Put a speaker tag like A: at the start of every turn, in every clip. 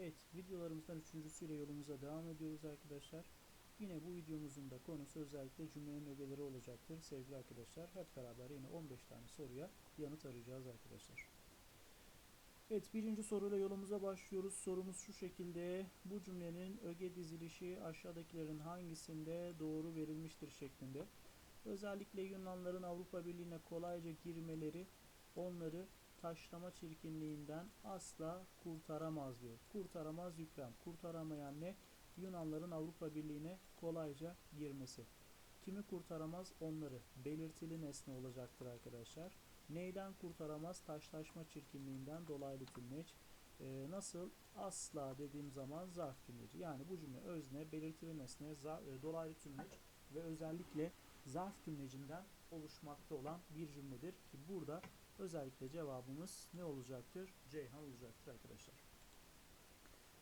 A: Evet, videolarımızdan üçüncüsüyle yolumuza devam ediyoruz arkadaşlar. Yine bu videomuzun da konusu özellikle cümlenin ögeleri olacaktır sevgili arkadaşlar. Hep beraber yine 15 tane soruya yanıt arayacağız arkadaşlar. Evet, birinci soruyla yolumuza başlıyoruz. Sorumuz şu şekilde. Bu cümlenin öge dizilişi aşağıdakilerin hangisinde doğru verilmiştir şeklinde. Özellikle Yunanların Avrupa Birliği'ne kolayca girmeleri onları taşlama çirkinliğinden asla kurtaramaz diyor. Kurtaramaz yüklem. Kurtaramayan ne? Yunanların Avrupa Birliği'ne kolayca girmesi. Kimi kurtaramaz? Onları. Belirtili nesne olacaktır arkadaşlar. Neyden kurtaramaz? Taşlaşma çirkinliğinden dolaylı tümleç. Ee, nasıl? Asla dediğim zaman zarf tümleci. Yani bu cümle özne, belirtili nesne, za- e, dolaylı tümleç ve özellikle zarf tümlecinden oluşmakta olan bir cümledir ki burada özellikle cevabımız ne olacaktır? Ceyhan olacaktır arkadaşlar.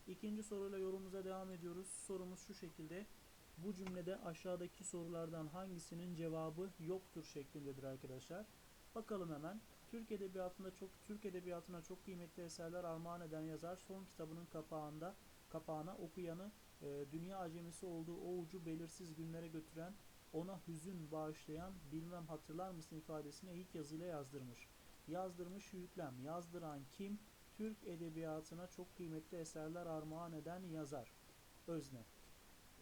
A: İkinci soruyla yorumumuza devam ediyoruz. Sorumuz şu şekilde. Bu cümlede aşağıdaki sorulardan hangisinin cevabı yoktur şeklindedir arkadaşlar. Bakalım hemen. Türk edebiyatında çok Türk edebiyatına çok kıymetli eserler armağan eden yazar son kitabının kapağında kapağına okuyanı e, dünya acemisi olduğu o ucu belirsiz günlere götüren ona hüzün bağışlayan bilmem hatırlar mısın ifadesini ilk yazıyla yazdırmış. Yazdırmış yüklem. Yazdıran kim? Türk edebiyatına çok kıymetli eserler armağan eden yazar. Özne.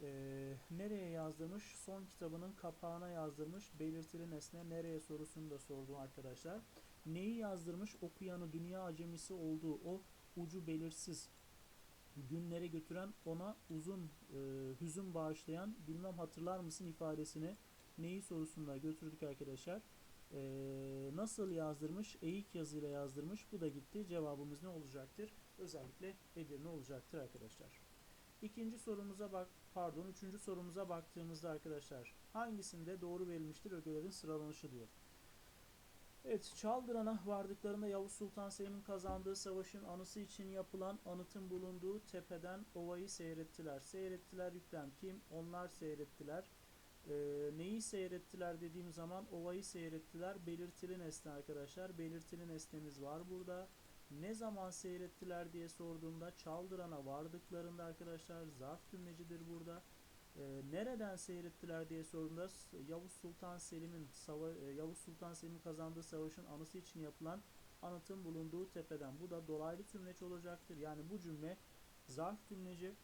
A: Ee, nereye yazdırmış? Son kitabının kapağına yazdırmış. Belirtili nesne nereye sorusunu da sordum arkadaşlar. Neyi yazdırmış? Okuyanı dünya acemisi olduğu o ucu belirsiz günlere götüren ona uzun e, hüzün bağışlayan bilmem hatırlar mısın ifadesini neyi sorusunda götürdük arkadaşlar. E, nasıl yazdırmış? Eğik yazıyla yazdırmış. Bu da gitti. Cevabımız ne olacaktır? Özellikle Edirne olacaktır arkadaşlar. İkinci sorumuza bak, pardon, üçüncü sorumuza baktığımızda arkadaşlar hangisinde doğru verilmiştir ögelerin sıralanışı diyor. Evet, Çaldıran'a vardıklarında Yavuz Sultan Selim'in kazandığı savaşın anısı için yapılan anıtın bulunduğu tepeden ovayı seyrettiler. Seyrettiler yüklem kim? Onlar seyrettiler. Ee, neyi seyrettiler dediğim zaman ovayı seyrettiler. Belirtili nesne arkadaşlar. Belirtili nesnemiz var burada. Ne zaman seyrettiler diye sorduğumda Çaldıran'a vardıklarında arkadaşlar zarf cümlecidir burada. Ee, nereden seyrettiler diye sorduğumda Yavuz Sultan Selim'in e, Yavuz Sultan Selim'in kazandığı savaşın anısı için yapılan anıtın bulunduğu tepeden. Bu da dolaylı tümleç olacaktır. Yani bu cümle zarf tümleci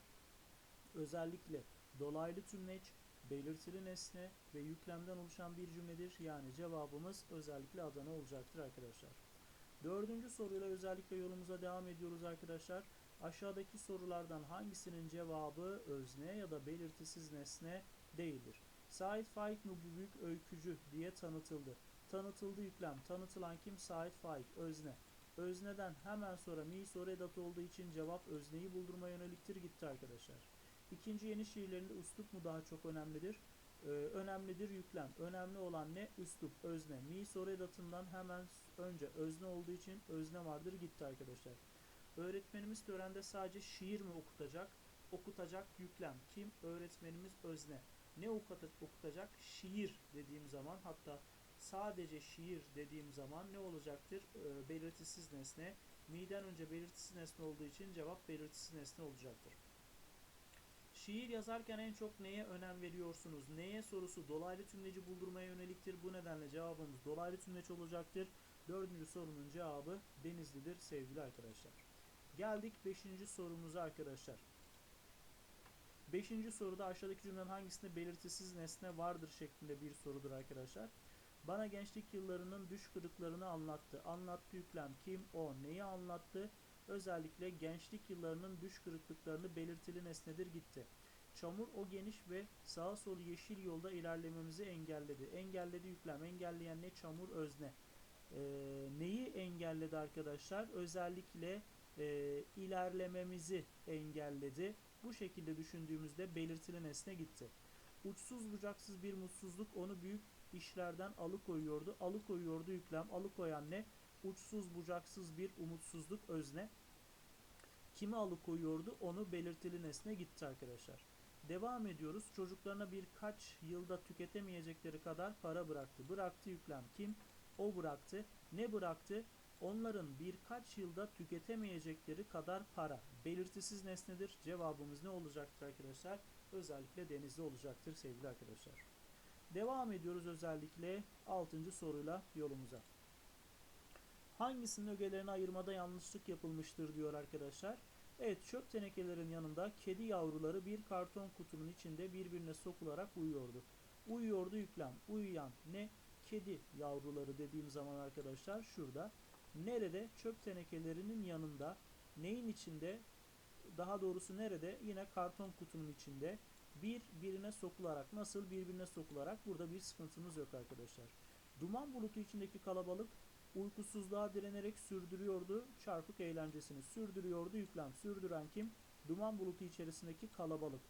A: özellikle dolaylı tümleç, belirtili nesne ve yüklemden oluşan bir cümledir. Yani cevabımız özellikle Adana olacaktır arkadaşlar. Dördüncü soruyla özellikle yolumuza devam ediyoruz arkadaşlar. Aşağıdaki sorulardan hangisinin cevabı özne ya da belirtisiz nesne değildir? Said Faik büyük öykücü diye tanıtıldı. Tanıtıldı yüklem. Tanıtılan kim? Said Faik. Özne. Özneden hemen sonra mi soru edatı olduğu için cevap özneyi buldurmaya yöneliktir gitti arkadaşlar. İkinci yeni şiirlerinde üslup mu daha çok önemlidir? Ee, önemlidir yüklem. Önemli olan ne? Üslup, özne. Mi soru edatından hemen önce özne olduğu için özne vardır gitti arkadaşlar. Öğretmenimiz törende sadece şiir mi okutacak? Okutacak yüklem. Kim? Öğretmenimiz özne. Ne okuta- okutacak? Şiir dediğim zaman hatta sadece şiir dediğim zaman ne olacaktır? Ee, belirtisiz nesne. Mi'den önce belirtisiz nesne olduğu için cevap belirtisiz nesne olacaktır. Şiir yazarken en çok neye önem veriyorsunuz? Neye sorusu dolaylı tümleci buldurmaya yöneliktir. Bu nedenle cevabımız dolaylı tümleç olacaktır. Dördüncü sorunun cevabı Denizli'dir sevgili arkadaşlar. Geldik beşinci sorumuza arkadaşlar. Beşinci soruda aşağıdaki cümlenin hangisinde belirtisiz nesne vardır şeklinde bir sorudur arkadaşlar. Bana gençlik yıllarının düş kırıklarını anlattı. Anlattı yüklem kim? O. Neyi anlattı? Özellikle gençlik yıllarının düş kırıklıklarını belirtili nesnedir gitti. Çamur o geniş ve sağa solu yeşil yolda ilerlememizi engelledi. Engelledi yüklem. Engelleyen ne? Çamur özne. Ee, neyi engelledi arkadaşlar? Özellikle e, ilerlememizi engelledi. Bu şekilde düşündüğümüzde belirtili nesne gitti. Uçsuz bucaksız bir mutsuzluk onu büyük işlerden alıkoyuyordu. Alıkoyuyordu yüklem. Alıkoyan ne? Uçsuz bucaksız bir umutsuzluk özne. Kimi alıkoyuyordu? Onu belirtili nesne gitti arkadaşlar. Devam ediyoruz. Çocuklarına birkaç yılda tüketemeyecekleri kadar para bıraktı. Bıraktı yüklem. Kim? O bıraktı. Ne bıraktı? onların birkaç yılda tüketemeyecekleri kadar para belirtisiz nesnedir. Cevabımız ne olacaktır arkadaşlar? Özellikle denizde olacaktır sevgili arkadaşlar. Devam ediyoruz özellikle 6. soruyla yolumuza. Hangisinin ögelerini ayırmada yanlışlık yapılmıştır diyor arkadaşlar. Evet çöp tenekelerin yanında kedi yavruları bir karton kutunun içinde birbirine sokularak uyuyordu. Uyuyordu yüklem. Uyuyan ne? Kedi yavruları dediğim zaman arkadaşlar şurada. Nerede? Çöp tenekelerinin yanında. Neyin içinde? Daha doğrusu nerede? Yine karton kutunun içinde. Birbirine sokularak. Nasıl? Birbirine sokularak. Burada bir sıkıntımız yok arkadaşlar. Duman bulutu içindeki kalabalık uykusuzluğa direnerek sürdürüyordu çarpık eğlencesini. Sürdürüyordu yüklem. Sürdüren kim? Duman bulutu içerisindeki kalabalık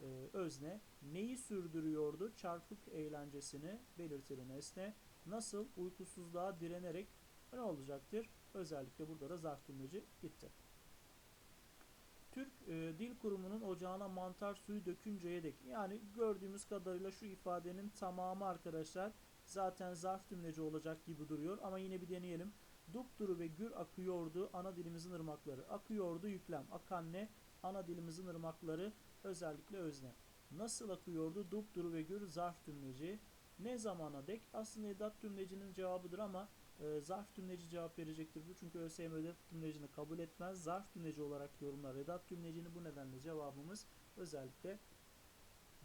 A: e, özne. Neyi sürdürüyordu? Çarpık eğlencesini belirtili nesne. Nasıl? Uykusuzluğa direnerek ne olacaktır? Özellikle burada da zarf cümleci gitti. Türk e, Dil Kurumu'nun ocağına mantar suyu dökünceye dek. Yani gördüğümüz kadarıyla şu ifadenin tamamı arkadaşlar zaten zarf cümleci olacak gibi duruyor. Ama yine bir deneyelim. Dupduru ve gür akıyordu ana dilimizin ırmakları. Akıyordu yüklem. Akan ne? Ana dilimizin ırmakları özellikle özne. Nasıl akıyordu? Dupduru ve gür zarf cümleci. Ne zamana dek? Aslında edat cümlecinin cevabıdır ama e, zarf cümleci cevap verecektir bu. Çünkü ÖSYM edat cümlecini kabul etmez. Zarf cümleci olarak yorumlar edat cümlecini. Bu nedenle cevabımız özellikle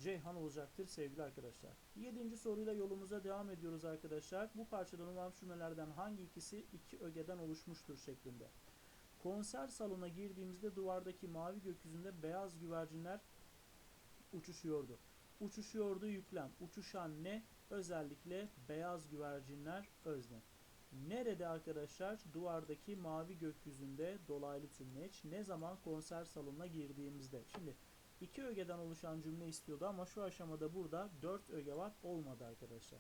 A: Ceyhan olacaktır sevgili arkadaşlar. Yedinci soruyla yolumuza devam ediyoruz arkadaşlar. Bu parçadan olan cümlelerden hangi ikisi iki ögeden oluşmuştur şeklinde. Konser salona girdiğimizde duvardaki mavi gökyüzünde beyaz güvercinler uçuşuyordu. Uçuşuyordu yüklem. Uçuşan ne? Özellikle beyaz güvercinler özne. Nerede arkadaşlar? Duvardaki mavi gökyüzünde dolaylı tümleç. Ne zaman konser salonuna girdiğimizde. Şimdi iki ögeden oluşan cümle istiyordu ama şu aşamada burada dört öge var. Olmadı arkadaşlar.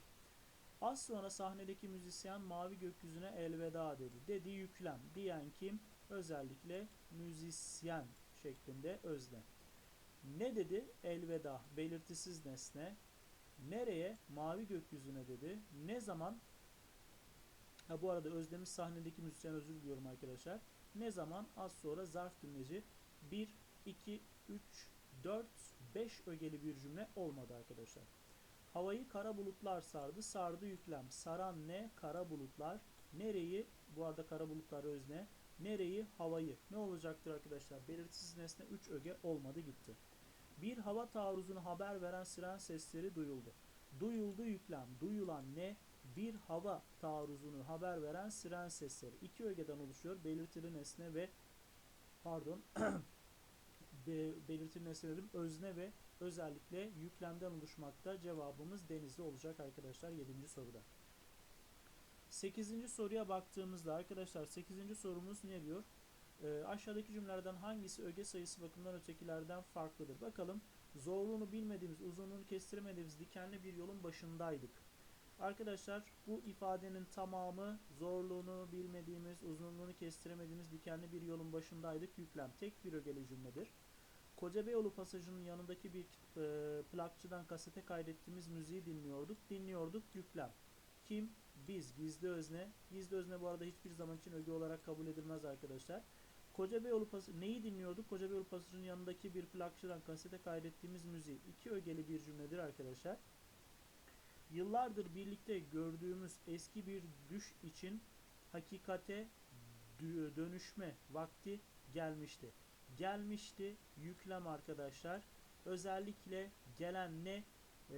A: Az sonra sahnedeki müzisyen mavi gökyüzüne elveda dedi. Dedi yüklem. Diyen kim? Özellikle müzisyen şeklinde özne. Ne dedi? Elveda. Belirtisiz nesne. Nereye? Mavi gökyüzüne dedi. Ne zaman? Ha bu arada özlemiş sahnedeki müzisyen özür diliyorum arkadaşlar. Ne zaman? Az sonra zarf cümleci 1, 2, 3, 4, 5 ögeli bir cümle olmadı arkadaşlar. Havayı kara bulutlar sardı. Sardı yüklem. Saran ne? Kara bulutlar. Nereyi? Bu arada kara bulutlar özne. Nereyi? Havayı. Ne olacaktır arkadaşlar? Belirtisiz nesne 3 öge olmadı gitti. Bir hava taarruzunu haber veren siren sesleri duyuldu. Duyuldu yüklem. Duyulan ne? Bir hava taarruzunu haber veren siren sesleri. İki ögeden oluşuyor. Belirtili nesne ve pardon be, belirtili nesne dedim. Özne ve özellikle yüklemden oluşmakta. Cevabımız denizli olacak arkadaşlar 7. soruda. 8. soruya baktığımızda arkadaşlar 8. sorumuz ne diyor? E, aşağıdaki cümlelerden hangisi öge sayısı bakımından ötekilerden farklıdır? Bakalım. Zorluğunu bilmediğimiz, uzunluğunu kestiremediğimiz dikenli bir yolun başındaydık. Arkadaşlar bu ifadenin tamamı zorluğunu bilmediğimiz, uzunluğunu kestiremediğimiz dikenli bir yolun başındaydık. Yüklem tek bir ögeli cümledir. Kocabeyoğlu pasajının yanındaki bir e, plakçıdan kasete kaydettiğimiz müziği dinliyorduk. Dinliyorduk yüklem. Kim? Biz. Gizli özne. Gizli özne bu arada hiçbir zaman için öge olarak kabul edilmez arkadaşlar. Kocabeyoğlu pasajı neyi dinliyorduk? Kocabeyoğlu pasajının yanındaki bir plakçıdan kasete kaydettiğimiz müziği. iki ögeli bir cümledir arkadaşlar. Yıllardır birlikte gördüğümüz eski bir düş için hakikate dönüşme vakti gelmişti. Gelmişti yüklem arkadaşlar. Özellikle gelen ne? Ee,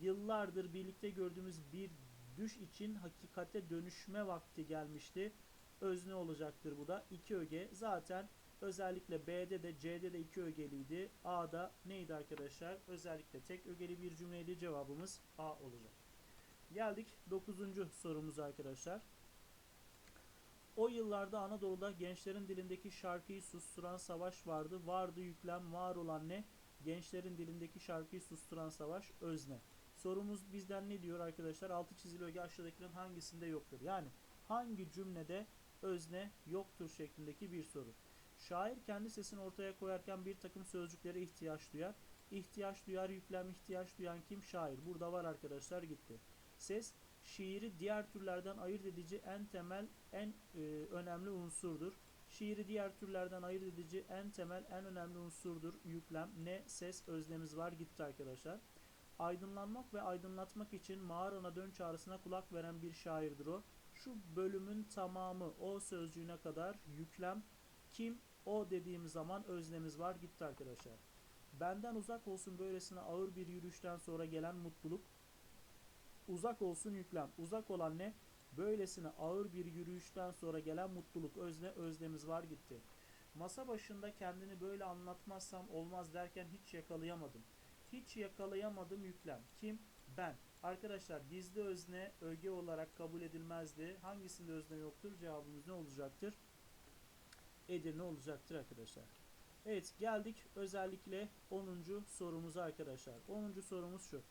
A: yıllardır birlikte gördüğümüz bir düş için hakikate dönüşme vakti gelmişti. Özne olacaktır bu da. İki öge. Zaten özellikle B'de de C'de de iki ögeliydi. A'da neydi arkadaşlar? Özellikle tek ögeli bir cümleydi. Cevabımız A olacak. Geldik 9. sorumuza arkadaşlar. O yıllarda Anadolu'da gençlerin dilindeki şarkıyı susturan savaş vardı. Vardı yüklem var olan ne? Gençlerin dilindeki şarkıyı susturan savaş özne. Sorumuz bizden ne diyor arkadaşlar? Altı çizili öge aşağıdakilerin hangisinde yoktur? Yani hangi cümlede özne yoktur şeklindeki bir soru. Şair kendi sesini ortaya koyarken bir takım sözcüklere ihtiyaç duyar. İhtiyaç duyar, yüklem ihtiyaç duyan kim? Şair. Burada var arkadaşlar gitti. Ses şiiri diğer türlerden ayırt edici en temel, en e, önemli unsurdur. Şiiri diğer türlerden ayırt edici en temel, en önemli unsurdur. Yüklem, ne, ses, özlemiz var gitti arkadaşlar. Aydınlanmak ve aydınlatmak için mağarana dön çağrısına kulak veren bir şairdir o. Şu bölümün tamamı o sözcüğüne kadar yüklem, kim, o dediğimiz zaman öznemiz var gitti arkadaşlar. Benden uzak olsun böylesine ağır bir yürüyüşten sonra gelen mutluluk. Uzak olsun yüklem. Uzak olan ne? Böylesine ağır bir yürüyüşten sonra gelen mutluluk. Özne, öznemiz var gitti. Masa başında kendini böyle anlatmazsam olmaz derken hiç yakalayamadım. Hiç yakalayamadım yüklem. Kim? Ben. Arkadaşlar gizli özne öge olarak kabul edilmezdi. Hangisinde özne yoktur? Cevabımız ne olacaktır? Edirne olacaktır arkadaşlar. Evet geldik özellikle 10. sorumuza arkadaşlar. 10. sorumuz şu.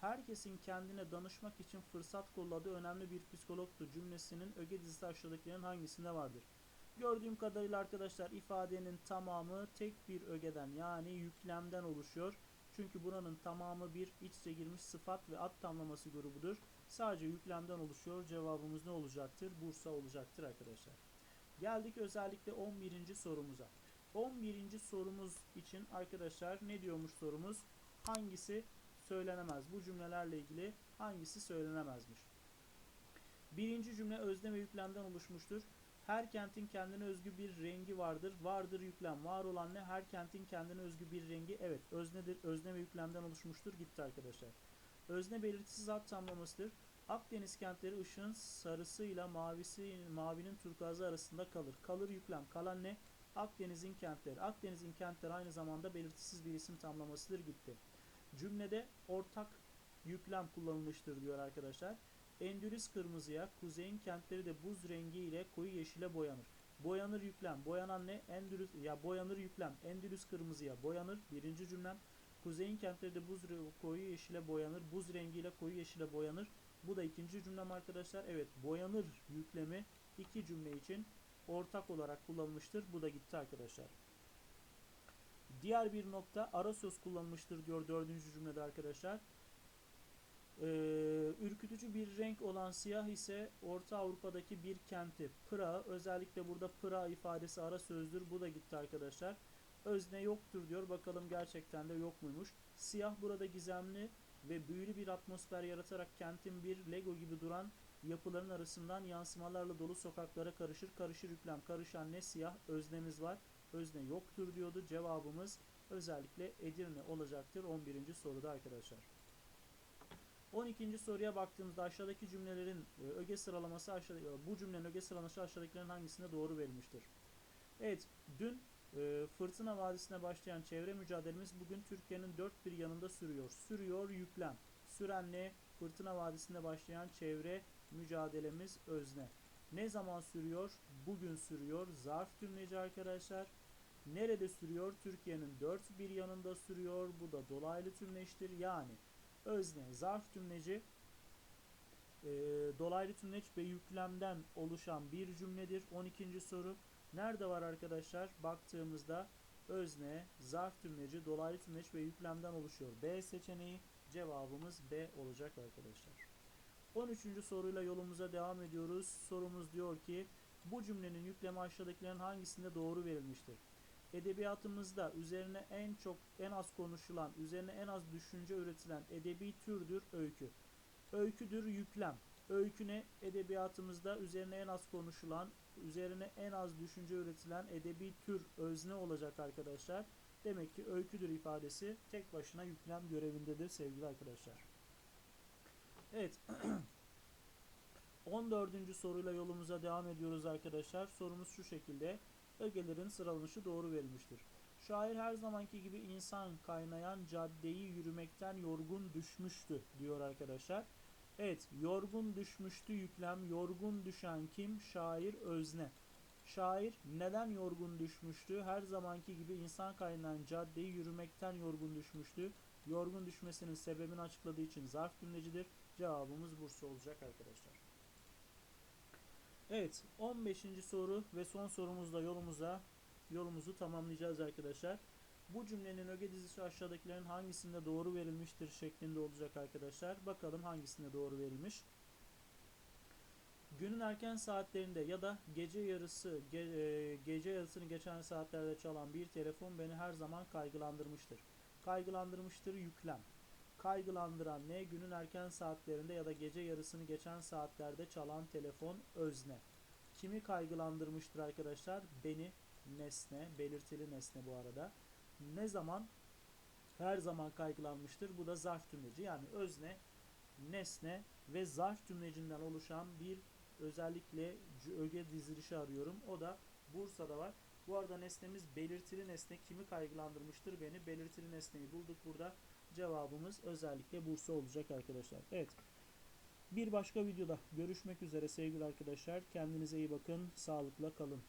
A: Herkesin kendine danışmak için fırsat kolladığı önemli bir psikologtu cümlesinin öge dizisi aşağıdakilerin hangisinde vardır? Gördüğüm kadarıyla arkadaşlar ifadenin tamamı tek bir ögeden yani yüklemden oluşuyor. Çünkü buranın tamamı bir iç içe girmiş sıfat ve ad tamlaması grubudur. Sadece yüklemden oluşuyor. Cevabımız ne olacaktır? Bursa olacaktır arkadaşlar. Geldik özellikle 11. sorumuza. 11. sorumuz için arkadaşlar ne diyormuş sorumuz? Hangisi söylenemez? Bu cümlelerle ilgili hangisi söylenemezmiş? Birinci cümle özne ve yüklemden oluşmuştur. Her kentin kendine özgü bir rengi vardır. Vardır yüklem. Var olan ne? Her kentin kendine özgü bir rengi. Evet öznedir. Özne ve yüklemden oluşmuştur. Gitti arkadaşlar. Özne belirtisiz ad tamlamasıdır. Akdeniz kentleri ışığın sarısıyla mavisi, mavinin turkuazı arasında kalır. Kalır yüklem. Kalan ne? Akdeniz'in kentleri. Akdeniz'in kentleri aynı zamanda belirtisiz bir isim tamlamasıdır. Gitti. Cümlede ortak yüklem kullanılmıştır diyor arkadaşlar. Endülüs kırmızıya, kuzeyin kentleri de buz rengi ile koyu yeşile boyanır. Boyanır yüklem. Boyanan ne? Endülüs ya boyanır yüklem. Endülüs kırmızıya boyanır. Birinci cümlem. Kuzeyin kentleri de buz koyu yeşile boyanır. Buz rengiyle koyu yeşile boyanır. Bu da ikinci cümlem arkadaşlar. Evet, boyanır yüklemi iki cümle için ortak olarak kullanılmıştır. Bu da gitti arkadaşlar. Diğer bir nokta ara söz kullanılmıştır diyor dördüncü cümlede arkadaşlar. Ee, ürkütücü bir renk olan siyah ise Orta Avrupa'daki bir kenti. Pıra, özellikle burada Pıra ifadesi ara sözdür. Bu da gitti arkadaşlar. Özne yoktur diyor. Bakalım gerçekten de yok muymuş. Siyah burada gizemli ve büyülü bir atmosfer yaratarak kentin bir Lego gibi duran yapıların arasından yansımalarla dolu sokaklara karışır. Karışır yüklem. Karışan ne? Siyah. Öznemiz var. Özne yoktur diyordu. Cevabımız özellikle Edirne olacaktır 11. soruda arkadaşlar. 12. soruya baktığımızda aşağıdaki cümlelerin e, öge sıralaması aşağıdaki bu cümlenin öge sıralaması aşağıdakilerin hangisinde doğru verilmiştir? Evet, dün e, Fırtına Vadisi'ne başlayan çevre mücadelemiz bugün Türkiye'nin dört bir yanında sürüyor. Sürüyor yüklem. Süren ne? Fırtına Vadisi'nde başlayan çevre mücadelemiz özne. Ne zaman sürüyor? Bugün sürüyor. Zarf tümleci arkadaşlar. Nerede sürüyor? Türkiye'nin dört bir yanında sürüyor. Bu da dolaylı tümleçtir. Yani özne, zarf tümleci e, dolaylı tümleç ve yüklemden oluşan bir cümledir. 12. soru. Nerede var arkadaşlar? Baktığımızda özne, zarf tümleci, dolaylı tümleç ve yüklemden oluşuyor. B seçeneği cevabımız B olacak arkadaşlar. 13. soruyla yolumuza devam ediyoruz. Sorumuz diyor ki bu cümlenin yüklemi aşağıdakilerin hangisinde doğru verilmiştir? Edebiyatımızda üzerine en çok en az konuşulan, üzerine en az düşünce üretilen edebi türdür öykü. Öyküdür yüklem. Öykü ne? Edebiyatımızda üzerine en az konuşulan, üzerine en az düşünce üretilen edebi tür özne olacak arkadaşlar. Demek ki öyküdür ifadesi tek başına yüklem görevindedir sevgili arkadaşlar. Evet. 14. soruyla yolumuza devam ediyoruz arkadaşlar. Sorumuz şu şekilde. Ögelerin sıralanışı doğru verilmiştir. Şair her zamanki gibi insan kaynayan caddeyi yürümekten yorgun düşmüştü diyor arkadaşlar. Evet, yorgun düşmüştü yüklem. Yorgun düşen kim? Şair özne. Şair neden yorgun düşmüştü? Her zamanki gibi insan kaynayan caddeyi yürümekten yorgun düşmüştü. Yorgun düşmesinin sebebini açıkladığı için zarf cümlecidir. Cevabımız Bursa olacak arkadaşlar. Evet 15. soru ve son sorumuzla yolumuza yolumuzu tamamlayacağız arkadaşlar. Bu cümlenin öge dizisi aşağıdakilerin hangisinde doğru verilmiştir şeklinde olacak arkadaşlar. Bakalım hangisinde doğru verilmiş. Günün erken saatlerinde ya da gece yarısı ge- e, gece yarısını geçen saatlerde çalan bir telefon beni her zaman kaygılandırmıştır. Kaygılandırmıştır yüklem. Kaygılandıran ne? Günün erken saatlerinde ya da gece yarısını geçen saatlerde çalan telefon özne. Kimi kaygılandırmıştır arkadaşlar? Beni nesne, belirtili nesne bu arada. Ne zaman? Her zaman kaygılanmıştır. Bu da zarf tümleci. Yani özne, nesne ve zarf tümlecinden oluşan bir özellikle öge dizilişi arıyorum. O da Bursa'da var. Bu arada nesnemiz belirtili nesne. Kimi kaygılandırmıştır? Beni. Belirtili nesneyi bulduk burada. Cevabımız özellikle Bursa olacak arkadaşlar. Evet. Bir başka videoda görüşmek üzere sevgili arkadaşlar. Kendinize iyi bakın. Sağlıkla kalın.